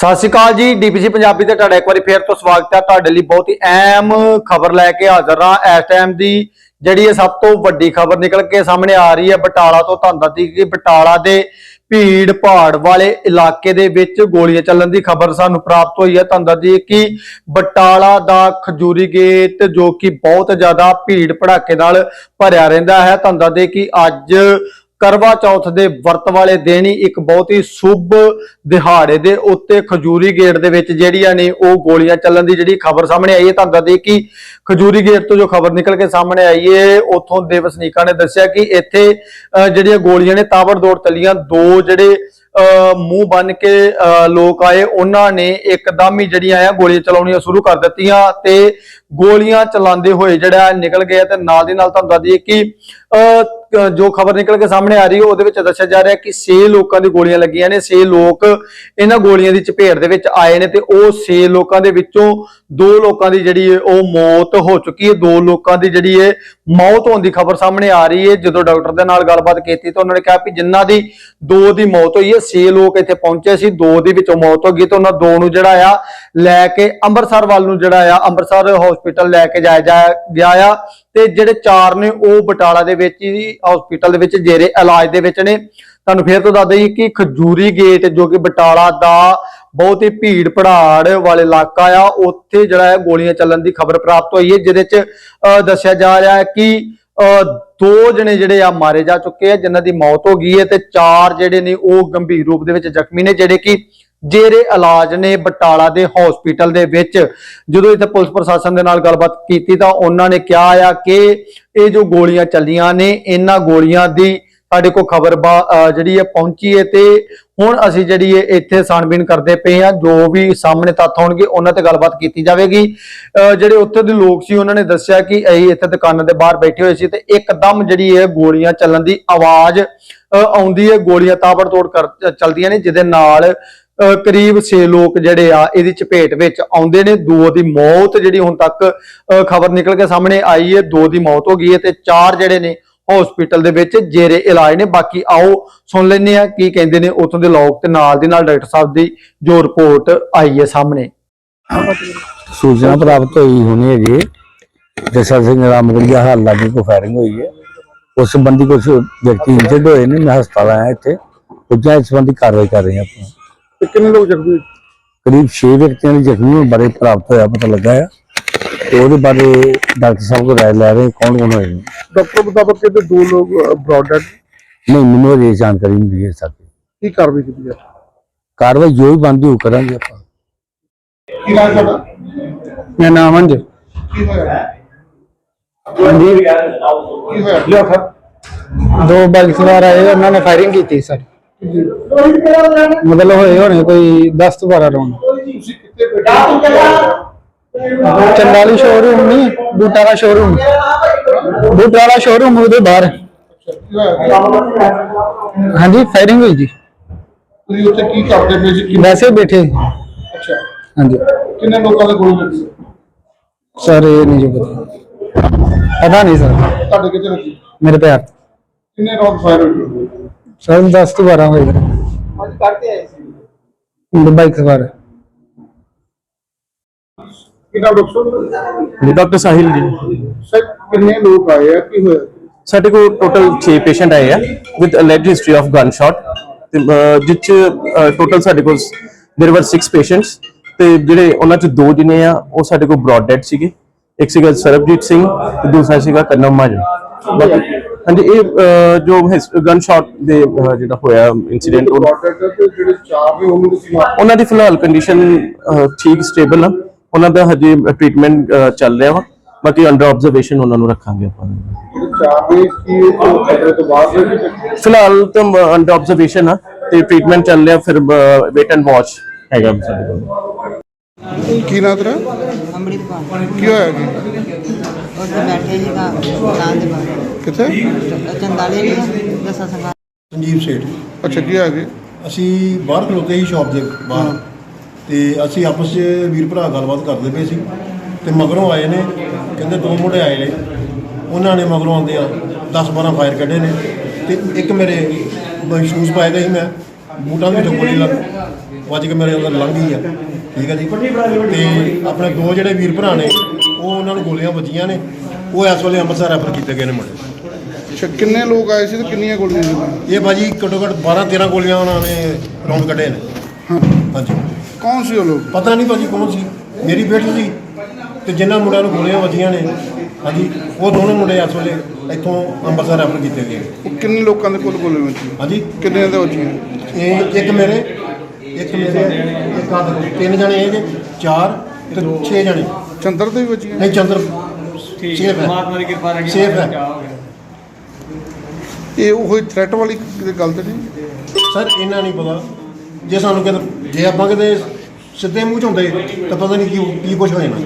ਸਤਿ ਸ਼੍ਰੀ ਅਕਾਲ ਜੀ, ਡੀਪੀਸੀ ਪੰਜਾਬੀ ਤੇ ਤੁਹਾਡਾ ਇੱਕ ਵਾਰੀ ਫੇਰ ਤੋਂ ਸਵਾਗਤ ਹੈ। ਤੁਹਾਡੇ ਲਈ ਬਹੁਤ ਹੀ ਅਹਿਮ ਖਬਰ ਲੈ ਕੇ ਹਾਜ਼ਰ ਹਾਂ ਇਸ ਟਾਈਮ ਦੀ, ਜਿਹੜੀ ਇਹ ਸਭ ਤੋਂ ਵੱਡੀ ਖਬਰ ਨਿਕਲ ਕੇ ਸਾਹਮਣੇ ਆ ਰਹੀ ਹੈ ਬਟਾਲਾ ਤੋਂ ਤੁਹਾਨੂੰ ਦੱਸਦੀ ਕਿ ਬਟਾਲਾ ਦੇ ਭੀੜ ਪਹਾੜ ਵਾਲੇ ਇਲਾਕੇ ਦੇ ਵਿੱਚ ਗੋਲੀਆਂ ਚੱਲਣ ਦੀ ਖਬਰ ਸਾਨੂੰ ਪ੍ਰਾਪਤ ਹੋਈ ਹੈ। ਤੁਹਾਨੂੰ ਦੱਸਦੀ ਕਿ ਬਟਾਲਾ ਦਾ ਖਜੂਰੀ ਗੇਟ, ਜੋ ਕਿ ਬਹੁਤ ਜ਼ਿਆਦਾ ਭੀੜ ਭੜਾਕੇ ਨਾਲ ਭਰਿਆ ਰਹਿੰਦਾ ਹੈ, ਤੁਹਾਨੂੰ ਦੱਸਦੇ ਕਿ ਅੱਜ ਕਰਵਾ ਚੌਥ ਦੇ ਵਰਤ ਵਾਲੇ ਦਿਨ ਹੀ ਇੱਕ ਬਹੁਤ ਹੀ ਸ਼ੁਭ ਦਿਹਾੜੇ ਦੇ ਉੱਤੇ ਖਜੂਰੀ ਗੇਟ ਦੇ ਵਿੱਚ ਜਿਹੜੀਆਂ ਨੇ ਉਹ ਗੋਲੀਆਂ ਚੱਲਣ ਦੀ ਜਿਹੜੀ ਖਬਰ ਸਾਹਮਣੇ ਆਈ ਹੈ। ਤੁਹਾਨੂੰ ਦੱਸਦੇ ਕਿ ਖਜੂਰੀ ਗੇਟ ਤੋਂ ਜੋ ਖਬਰ ਨਿਕਲ ਕੇ ਸਾਹਮਣੇ ਆਈ ਹੈ ਉੱਥੋਂ ਦੇ ਵਸਨੀਕਾਂ ਨੇ ਦੱਸਿਆ ਕਿ ਇੱਥੇ ਅਹ, ਜਿਹੜੀਆਂ ਗੋਲੀਆਂ ਨੇ ਤਾਬੜਤੋੜ ਚੱਲੀਆਂ ਦੋ ਜਿਹੜੇ ਅਹ, ਮੂੰਹ ਬੰਨ ਕੇ ਅਹ, ਲੋਕ ਆਏ ਉਹਨਾਂ ਨੇ ਇੱਕਦਮ ਹੀ ਜਿਹੜੀਆਂ ਆ ਗੋਲੀਆਂ ਚਲਾਉਣੀਆਂ ਸ਼ੁਰੂ ਕਰ ਦਿੱਤੀਆਂ ਤੇ ਗੋਲੀਆਂ ਚਲਾਉਂਦੇ ਹੋਏ ਜਿਹੜਾ ਨਿਕਲ ਗਿਆ ਤੇ ਨਾਲ ਦੀ ਨਾਲ ਤੁਹਾਨੂੰ ਦੱਸ ਦਈਏ ਕਿ ਅਹ, ਜੋ ਖਬਰ ਨਿਕਲ ਕੇ ਸਾਹਮਣੇ ਆ ਰਹੀ ਹੈ ਉਹਦੇ ਵਿੱਚ ਦੱਸਿਆ ਜਾ ਰਿਹਾ ਕਿ 6 ਲੋਕਾਂ ਦੀ ਗੋਲੀਆਂ ਲੱਗੀਆਂ ਨੇ 6 ਲੋਕ ਇਹਨਾਂ ਗੋਲੀਆਂ ਦੀ ਚਪੇਟ ਦੇ ਵਿੱਚ ਆਏ ਨੇ ਤੇ ਉਹ 6 ਲੋਕਾਂ ਦੇ ਵਿੱਚੋਂ ਦੋ ਲੋਕਾਂ ਦੀ ਜਿਹੜੀ ਉਹ ਮੌਤ ਹੋ ਚੁੱਕੀ ਹੈ ਦੋ ਲੋਕਾਂ ਦੀ ਜਿਹੜੀ ਹੈ ਮੌਤ ਹੋਣ ਦੀ ਖਬਰ ਸਾਹਮਣੇ ਆ ਰਹੀ ਹੈ। ਜਦੋਂ ਡਾਕਟਰ ਦੇ ਨਾਲ ਗੱਲਬਾਤ ਕੀਤੀ ਤਾਂ ਉਹਨਾਂ ਨੇ ਕਿਹਾ ਕਿ ਜਿਨ੍ਹਾਂ ਦੀ ਦੋ ਦੀ ਮੌਤ ਹੋਈ ਹੈ 6 ਲੋਕ ਇੱਥੇ ਪਹੁੰਚੇ ਸੀ ਦੋ ਦੀ ਵਿੱਚੋਂ ਮੌਤ ਹੋ ਗਈ ਤੇ ਉਹਨਾਂ ਦੋ ਨੂੰ ਜਿਹੜਾ ਆ ਲੈ ਕੇ ਅੰਮ੍ਰਿਤਸਰ ਵੱਲ ਨੂੰ ਜਿਹੜਾ ਆ ਅੰਮ੍ਰਿਤਸਰ ਹਸਪੀਟਲ ਲੈ ਕੇ ਜਾਇਆ ਗਿਆ ਆ ਤੇ ਜਿਹੜੇ ਚਾਰ ਨੇ ਉਹ ਬਟਾਲਾ ਦੇ ਵਿੱਚ ਹੀ ਹਸਪੀਟਲ ਦੇ ਵਿੱਚ ਜੇਰੇ ਇਲਾਜ ਦੇ ਵਿੱਚ ਨੇ। ਤੁਹਾਨੂੰ ਫੇਰ ਤੋਂ ਦੱਸ ਦਈਏ ਕਿ ਖਜੂਰੀ ਗੇਟ ਜੋ ਕਿ ਬਟਾਲਾ ਦਾ ਬਹੁਤ ਹੀ ਭੀੜ ਭੜਾੜ ਵਾਲੇ ਇਲਾਕਾ ਆ ਉੱਥੇ ਜਿਹੜਾ ਹੈ ਗੋਲੀਆਂ ਚੱਲਣ ਦੀ ਖਬਰ ਪ੍ਰਾਪਤ ਹੋਈ ਹੈ ਜਿਹਦੇ ਚ ਅਹ, ਦੱਸਿਆ ਜਾ ਰਿਹਾ ਹੈ ਕਿ ਅਹ, ਦੋ ਜਣੇ ਜਿਹੜੇ ਆ ਮਾਰੇ ਜਾ ਚੁੱਕੇ ਆ ਜਿਨ੍ਹਾਂ ਦੀ ਮੌਤ ਹੋ ਗਈ ਹੈ ਤੇ ਚਾਰ ਜਿਹੜੇ ਨੇ ਉਹ ਗੰਭੀਰ ਰੂਪ ਦੇ ਵਿੱਚ ਜ਼ਖਮੀ ਨੇ ਜਿਹੜੇ ਕਿ ਜੇਰੇ ਇਲਾਜ ਨੇ ਬਟਾਲਾ ਦੇ ਹਸਪੀਟਲ ਦੇ ਵਿੱਚ, ਜਦੋਂ ਇੱਥੇ ਪੁਲਿਸ ਪ੍ਰਸ਼ਾਸਨ ਦੇ ਨਾਲ ਗੱਲਬਾਤ ਕੀਤੀ ਤਾਂ ਉਹਨਾਂ ਨੇ ਕਿਹਾ ਆ ਕਿ ਇਹ ਜੋ ਗੋਲੀਆਂ ਚੱਲੀਆਂ ਨੇ, ਇਹਨਾਂ ਗੋਲੀਆਂ ਦੀ ਸਾਡੇ ਕੋਲ ਖਬਰ ਜਿਹੜੀ ਹੈ ਪਹੁੰਚੀ ਹੈ ਤੇ ਹੁਣ ਅਸੀਂ ਜਿਹੜੀ ਹੈ ਇੱਥੇ ਛਾਣਬੀਣ ਕਰਦੇ ਪਏ ਆ ਜੋ ਵੀ ਸਾਹਮਣੇ ਤੱਥ ਹੋਣਗੇ ਉਹਨਾਂ ਤੇ ਗੱਲਬਾਤ ਕੀਤੀ ਜਾਵੇਗੀ। ਅਹ ਜਿਹੜੇ ਉੱਥੇ ਦੇ ਲੋਕ ਸੀ, ਉਹਨਾਂ ਨੇ ਦੱਸਿਆ ਕਿ ਅਸੀਂ ਇੱਥੇ ਦੁਕਾਨਾਂ ਦੇ ਬਾਹਰ ਬੈਠੇ ਹੋਏ ਸੀ ਤੇ ਇੱਕਦਮ ਜਿਹੜੀ ਹੈ ਗੋਲੀਆਂ ਚੱਲਣ ਦੀ ਆਵਾਜ਼ ਅਹ ਆਉਂਦੀ ਹੈ, ਗੋਲੀਆਂ ਤਾਬੜਤੋੜ ਕਰ, ਚਲਦੀਆਂ ਨੇ, ਜਿਹਦੇ ਨਾਲ ਕਰੀਬ 6 ਲੋਕ ਜਿਹੜੇ ਆ ਇਹਦੀ ਚਪੇਟ ਵਿੱਚ ਆਉਂਦੇ ਨੇ। ਦੋ ਦੀ ਮੌਤ ਜਿਹੜੀ ਹੁਣ ਤੱਕ ਖਬਰ ਨਿਕਲ ਕੇ ਸਾਹਮਣੇ ਆਈ ਹੈ। ਦੋ ਦੀ ਮੌਤ ਹੋ ਗਈ ਹੈ ਤੇ ਚਾਰ ਜਿਹੜੇ ਨੇ ਹਸਪੀਟਲ ਦੇ ਵਿੱਚ ਜੇਰੇ ਇਲਾਜ ਨੇ। ਬਾਕੀ ਆਓ ਸੁਣ ਲੈਂਦੇ ਆ ਕੀ ਕਹਿੰਦੇ ਨੇ ਉੱਥੋਂ ਦੇ ਲੋਕ ਤੇ ਨਾਲ ਦੀ ਨਾਲ ਡਾਕਟਰ ਸਾਹਿਬ ਦੀ ਜੋ ਰਿਪੋਰਟ ਆਈ ਹੈ ਸਾਹਮਣੇ। ਸੂਚਨਾ ਪ੍ਰਾਪਤ ਹੋਈ ਹੋਣੀ ਹੈਗੀ। ਜਸਰ ਸਿੰਘ ਰਾਮਗੜੀਆ ਹਾਲ ਦੀ ਕੋ ਫਾਇਰਿੰਗ ਹੋਈ ਹੈ। ਉਸ ਸੰਬੰਧੀ ਕੁਝ ਵਿਅਕਤੀ ਇੰਜਰਡ ਹੋਏ ਨੇ। ਮੈਂ ਹਸਪਤਾਲ ਆਇਆ ਇੱਥੇ। ਪੁੱਜਾ ਇਸ ਸੰਬੰਧੀ ਕਾਰਵਾਈ ਕਰ ਰਹੇ ਹਾਂ ਆਪਾਂ। ਤੇ ਕਿੰਨੇ ਲੋਕ ਜ਼ਖਮੀ ਹੋਏ? ਕਰੀਬ 6 ਵਿਅਕਤੀਆਂ ਦੀ ਜ਼ਖਮੀ ਹੋਣ ਬਾਰੇ ਪ੍ਰਾਪਤ ਹੋਇਆ ਪਤਾ ਲੱਗਾ ਹੈ ਤੇ ਉਹਦੇ ਬਾਰੇ ਡਾਕਟਰ ਸਾਹਿਬ ਕੋਲ ਰਾਏ ਲੈ ਰਹੇ ਕੌਣ ਕੌਣ ਹੋਏ ਨੇ। ਡਾਕਟਰ ਮੁਤਾਬਕ ਕਹਿੰਦੇ ਦੋ ਲੋਕ ਬ੍ਰੌਡਡ ਨਹੀਂ ਮੈਨੂੰ ਇਹ ਜਾਣਕਾਰੀ ਨਹੀਂ ਹੈ ਸਾਡੀ ਕੀ ਕਾਰਵਾਈ ਕੀਤੀ ਹੈ? ਕਾਰਵਾਈ ਜੋ ਵੀ ਬਣਦੀ ਉਹ ਕਰਾਂਗੇ ਆਪਾਂ। ਕੀ ਨਾਮ ਤੁਹਾਡਾ? ਮੇਰਾ ਨਾਮ ਅੰਜ ਕੀ ਹੋਇਆ? ਹਾਂਜੀ ਕੀ ਹੋਇਆ? ਲਿਆ ਸਰ। ਦੋ ਬਾਈਕ ਸਵਾਰ ਆਏ ਉਹਨਾਂ ਨੇ ਫਾਇਰਿੰਗ ਕੀਤੀ ਸਰ। ਮਤਲਬ ਹੋਏ ਹੋਣੇ ਕੋਈ 10 ਤੋਂ 12 ਰਾਉਂਡ ਤੁਸੀਂ ਕਿੱਥੇ ਬੈਠੇ ਚੰਦਾਲੀ ਸ਼ੋਰੂਮ ਨਹੀਂ ਬੂਟਾ ਦਾ ਸ਼ੋਰੂਮ ਬੂਟਾ ਵਾਲਾ ਸ਼ੋਰੂਮ ਉਹਦੇ ਬਾਹਰ। ਹਾਂਜੀ ਫਾਇਰਿੰਗ ਹੋਈ ਜੀ। ਤੁਸੀਂ ਉੱਥੇ ਕੀ ਕਰਦੇ ਪਏ ਸੀ ਕਿੰਨੇ ਵੈਸੇ ਬੈਠੇ। ਅੱਛਾ ਹਾਂਜੀ। ਕਿੰਨੇ ਲੋਕਾਂ ਦੇ ਗੋਲੀ ਲੱਗੀ ਸਰ, ਇਹ ਨਹੀਂ ਜੋ ਪਤਾ। ਪਤਾ ਨਹੀਂ ਸਰ। ਤੁਹਾਡੇ ਕਿੱਥੇ ਲੱਗੀ ਮੇਰੇ ਪੈਰ ਕਿੰਨੇ ਰੌਂਡ ਫਾਇਰ ਹੋਏ ਸਰ 10 ਤੋਂ 12 ਹੋਏ ਅੱਜ ਕਰਦੇ ਆਏ ਸੀ ਬਾਈਕ ਸਵਾਰ ਕੀ ਨਾਮ ਡਾਕਟਰ ਜੀ ਡਾਕਟਰ ਸਾਹਿਲ ਜੀ ਸਰ ਕਿੰਨੇ ਲੋਕ ਆਏ ਆ ਕੀ ਹੋਇਆ ਸਾਡੇ ਕੋਲ ਟੋਟਲ 6 ਪੇਸ਼ੈਂਟ ਆਏ ਆ with alleged history of gunshot ਤੇ ਅਹ, ਜਿਹ ਚ ਟੋਟਲ ਸਾਡੇ ਕੋਲ देयर वर 6 ਪੇਸ਼ੈਂਟਸ ਤੇ ਜਿਹੜੇ ਉਹਨਾਂ ਚ ਦੋ ਜਿਨੇ ਆ ਉਹ ਸਾਡੇ ਕੋਲ ਬ੍ਰੌਡ ਡੈਡ ਸੀਗੇ ਇੱਕ ਸੀਗਾ ਸਰਬਜੀਤ ਸਿੰਘ ਤੇ ਦੂਸਰਾ ਸੀਗਾ ਕਰਨਮ ਮਾਜਨ ਬਾਕੀ ਹਾਂਜੀ ਇਹ ਅਹ, ਜੋ ਗਨ ਸ਼ਾਟ ਦੇ ਅਹ, ਜਿਹੜਾ ਹੋਇਆ ਇਨਸੀਡੈਂਟ ਬ੍ਰੌਡਡ ਤੇ ਜਿਹੜੇ ਚਾਰ ਨੇ ਉਹਨਾਂ ਦੇ ਕੀ ਉਹਨਾਂ ਦੀ ਫਿਲਹਾਲ ਕੰਡੀਸ਼ਨ ਠੀਕ ਸਟੇਬਲ ਆ। ਉਹਨਾਂ ਦਾ ਹਜੇ ਟ੍ਰੀਟਮੈਂਟ ਚੱਲ ਰਿਹਾ ਵਾ। ਬਾਕੀ ਅੰਡਰ ਆਬਜ਼ਰਵੇਸ਼ਨ ਉਹਨਾਂ ਨੂੰ ਰੱਖਾਂਗੇ ਆਪਾਂ। ਜਿਹੜੇ ਚਾਰ ਨੇ ਕੀ ਉਹ ਖਤਰੇ ਤੋਂ ਬਾਹਰ ਨੇ ਕਿ ਫਿਲਹਾਲ ਤਾਂ ਅੰਡਰ ਆਬਜ਼ਰਵੇਸ਼ਨ ਆ ਤੇ ਟ੍ਰੀਟਮੈਂਟ ਚੱਲ ਰਿਹਾ ਫਿਰ ਵੇਟ ਐਂਡ ਵਾਚ ਹੈਗਾ ਸਾਡੇ ਕੋਲ। ਕੀ ਨਾਮ ਤੇਰਾ? ਅੰਮ੍ਰਿਤਪਾਲ ਕੀ ਹੋਇਆ ਕੀ ਉੱਥੇ ਬੈਠੇ ਦੁਕਾਨ ਦੇ ਬਾਹਰ। ਕਿੱਥੇ? ਚੰਦਾਲੇ ਨੇ ਦਸਾਂ ਸੰਗਾ ਸੰਜੀਵ ਸੇਠ। ਅੱਛਾ ਕੀ ਹੋਇਆ ਕੀ ਅਸੀਂ ਬਾਹਰ ਖਲੋਤੇ ਸੀ ਸ਼ਾਪ ਦੇ ਬਾਹਰ। ਤੇ ਅਸੀਂ ਆਪਸ 'ਚ ਵੀਰ ਭਰਾ ਗੱਲਬਾਤ ਕਰਦੇ ਪਏ ਸੀ। ਤੇ ਮਗਰੋਂ ਆਏ ਨੇ ਕਹਿੰਦੇ ਦੋ ਮੁੰਡੇ ਆਏ ਨੇ। ਉਹਨਾਂ ਨੇ ਮਗਰੋਂ ਆਉਂਦੇ ਆ 10 12 ਫਾਇਰ ਕੱਢੇ ਨੇ। ਤੇ ਇੱਕ ਮੇਰੇ ਸ਼ੂਜ਼ ਪਾਏ ਗਏ ਸੀ ਮੈਂ। ਬੂਟਾਂ ਦੇ ਵਿੱਚੋਂ ਗੋਲੀ ਲੱਗ ਵੱਜ ਕੇ ਮੇਰੇ ਅੰਦਰ ਲੰਘ ਗਈ ਆ। ਠੀਕ ਹੈ ਜੀ? ਤੇ ਆਪਣੇ ਦੋ ਜਿਹੜੇ ਵੀਰ ਭਰਾ ਨੇ ਉਹ ਉਹਨਾਂ ਨੂੰ ਗੋਲੀਆਂ ਵੱਜੀਆਂ ਨੇ। ਉਹ ਇਸ ਵੇਲੇ ਅੰਮ੍ਰਿਤਸਰ ਰੈਫਰ ਕੀਤੇ ਗਏ ਨੇ ਮੁੰਡੇ। ਅੱਛਾ ਕਿੰਨੇ ਲੋਕ ਆਏ ਸੀ ਤੇ ਕਿੰਨੀਆਂ ਗੋਲੀਆਂ ਸੀ? ਇਹ ਭਾਜੀ ਘੱਟੋ ਘੱਟ 12 13 ਗੋਲੀਆਂ ਉਹਨਾਂ ਨੇ ਰੌਂਡ ਕੱਢੇ ਨੇ। ਹਾਂਜੀ। ਕੌਣ ਸੀ ਉਹ ਲੋਕ? ਪਤਾ ਨਹੀਂ ਭਾਜੀ ਕੌਣ ਸੀ। ਮੇਰੀ ਬੇਟੀ ਸੀ ਤੇ ਜਿਨ੍ਹਾਂ ਮੁੰਡਿਆਂ ਨੂੰ ਗੋਲੀਆਂ ਵੱਜੀਆਂ ਨੇ ਹਾਂਜੀ ਉਹ ਦੋਨੋਂ ਮੁੰਡੇ ਇਸ ਵੇਲੇ ਇੱਥੋਂ ਅੰਮ੍ਰਿਤਸਰ ਰੈਫਰ ਕੀਤੇ ਗਏ ਉਹ ਕਿੰਨੇ ਲੋਕਾਂ ਦੇ ਕੋਲ ਗੋਲੀਆਂ ਵੱਜੀਆਂ? ਹਾਂਜੀ। ਕਿੰਨੇ ਦੇ ਵੱਜੀਆਂ? ਇਹ ਇੱਕ ਮੇਰੇ ਇੱਕ ਮੇਰੇ ਦੇਖੋ ਤਿੰਨ ਜਣੇ ਇਹ ਜੇ ਚਾਰ ਤੇ 6 ਜਣੇ। ਚੰਦਰ ਦੇ ਵੀ ਵੱਜੀਆਂ। ਨਹੀਂ ਚੰਦਰ। ਸੇਫ ਹੈ। ਪਰਮਾਤਮਾ ਦੀ ਕਿਰਪਾ ਰਹੀ ਸੇਫ ਹੈ। ਇਹ ਉਹ ਥ੍ਰੈਟ ਵਾਲੀ ਕਿਤੇ ਗੱਲ ਤੇ ਨਹੀਂ? ਸਰ ਇਹਨਾਂ ਨਹੀਂ ਪਤਾ। ਜੇ ਸਾਨੂੰ ਕਿਤੇ ਜੇ ਆਪਾਂ ਕਿਤੇ ਸਿੱਧੇ ਮੂੰਹ ਚ ਹੁੰਦੇ ਤਾਂ ਪਤਾ ਨਹੀਂ ਕੀ ਕੀ ਕੁਝ ਹੋ ਜਾਣਾ।